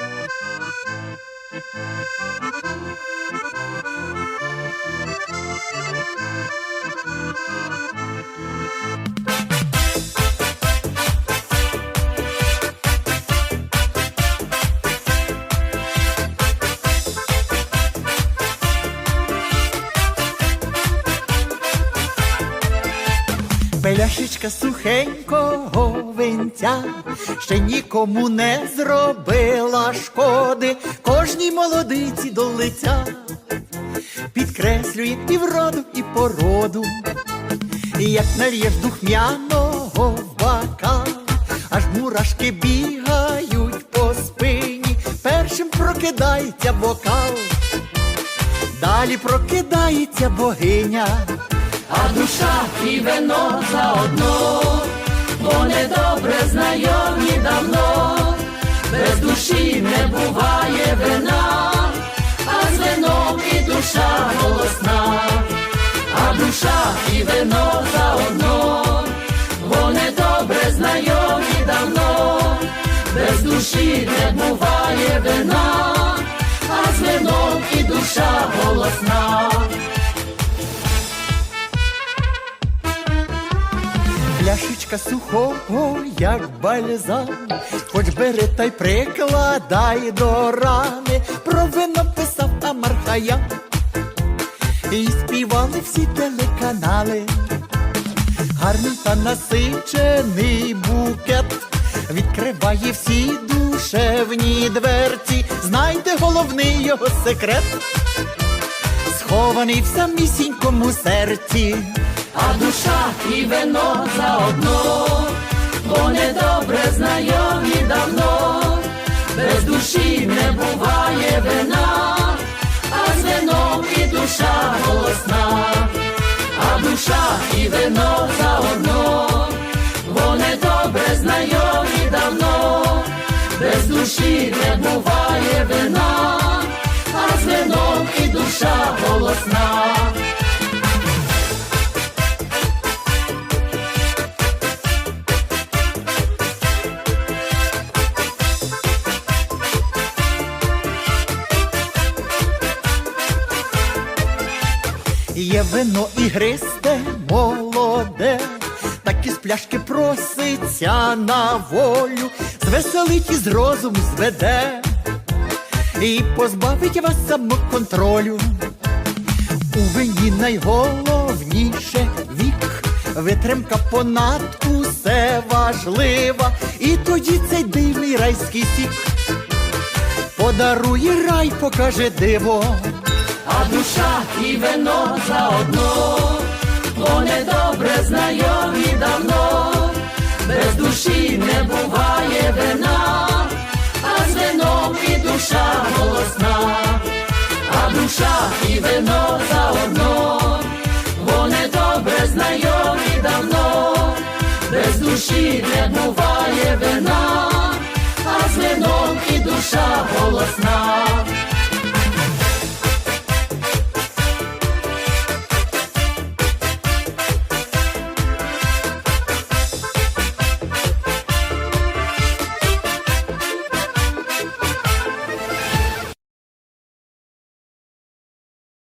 Thank you. Пляшечка сухенького винця ще нікому не зробила шкоди, кожній молодиці до лиця підкреслює і вроду, і породу, і як нальєш духмяного в бокал, аж мурашки бігають по спині, першим прокидається бокал, далі прокидається богиня. А душа і вино заодно, бо недобре знайомі давно, без душі не буває вина, а з вином і душа голосна, а душа і вино заодно, бо недобре знайомі давно, без душі не буває вина, а з вином і душа голосна. Пляшечка сухого, як бальзам, хоч бери та й прикладай до рани, про вино писав Амар Хаям, і співали всі телеканали, гарний та насичений букет, відкриває всі душевні дверці, знайте головний його секрет, схований в самісінькому серці. А душа і вино заодно, бо недобре знайомі давно, без душі не буває вина, а з вином і душа голосна, а душа і вино заодно, бо недобре знайомі давно, без душі не буває вина, а з вином і душа голосна. Є вино ігристе, молоде, так із пляшки проситься на волю, звеселить і з розуму зведе, і позбавить вас самоконтролю. У вині найголовніше вік, витримка понад усе важлива, і тоді цей дивний райський сік подарує рай, покаже диво. А душа і вино заодно, бо недобре знайомі давно, без душі не буває вина, а з вином і душа голосна, а душа і вино заодно, бо недобре знайомі давно, без душі не буває вина, а з вином і душа голосна.